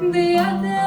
Де я те